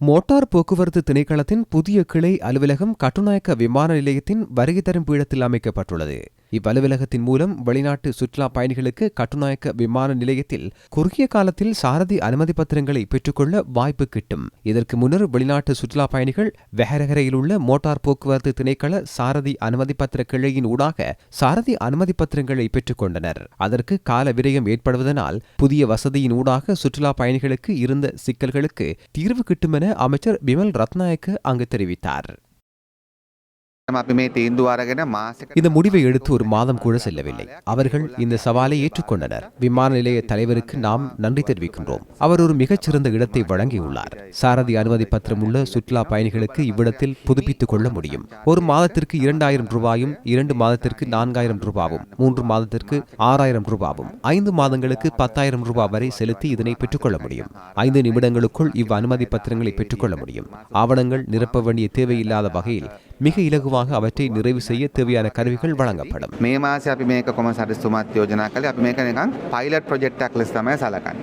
Motor போக்குவரத்து திணைக்களத்தின் புதிய கிளை அலுவலகம் கட்டுநாயக்க விமான நிலையத்தின் வருகை தரும் பீடத்தில் அமைக்கப்பட்டுள்ளது. இவ்வலுவலகத்தின் மூலம் வெளிநாட்டு சுற்றுலா பயணிகளுக்கு கட்டுநாயக்க விமான நிலையத்தில் குறுகிய காலத்தில் சாரதி அனுமதி பத்திரங்களை பெற்றுக்கொள்ள வாய்ப்பு கிட்டும். இதற்கு முன்னர் வெளிநாட்டு சுற்றுலா பயணிகள் வெஹரகரையில் உள்ள மோட்டார் போக்குவரத்து திணைக்கள சாரதி அனுமதி பத்திர கிளையின் ஊடாக சாரதி அனுமதி பத்திரங்களை பெற்றுக்கொண்டனர். அதற்கு கால விரயம் ஏற்படுவதனால் புதிய வசதியின் ஊடாக சுற்றுலா பயணிகளுக்கு இருந்த சிக்கல்களுக்கு தீர்வு கிட்டுமென அமைச்சர் பிமல் ரத்நாயக்க அங்கு தெரிவித்தார். இந்த முடிவை எடுத்து ஒரு மாதம் கூட செல்லவில்லை. அவர்கள் இந்த சவாலை ஏற்றுக்கொண்டனர். விமான நிலைய தலைவருக்கு நாம் நன்றி தெரிவிக்கின்றோம். அவர் ஒரு மிகச்சிறந்த இடத்தை வழங்கியுள்ளார். சாரதி அனுமதி பத்திரம் உள்ள சுற்றுலா பயணிகளுக்கு இவ்விடத்தில் புதுப்பித்துக் கொள்ள முடியும். ஒரு மாதத்திற்கு இரண்டாயிரம் ரூபாயும் இரண்டு மாதத்திற்கு நான்காயிரம் ரூபாவும் மூன்று மாதத்திற்கு ஆறாயிரம் ரூபாவும் ஐந்து மாதங்களுக்கு பத்தாயிரம் ரூபாய் வரை செலுத்தி இதனை பெற்றுக்கொள்ள முடியும். ஐந்து நிமிடங்களுக்குள் இவ் அனுமதி பத்திரங்களை பெற்றுக்கொள்ள முடியும். ஆவணங்கள் நிரப்ப வேண்டிய தேவையில்லாத வகையில் மிக இலகுவான சுலபமாக அவற்றை நிறைவு செய்ய தேவையான கருவிகள் வழங்கப்படும். மே மாசி அப்படி மேக்க கொமசாரி சுமாத் யோஜனாக்கள் அப்படி மேக்க பைலட் ப்ரொஜெக்டாக லெஸ் தமே சலகான்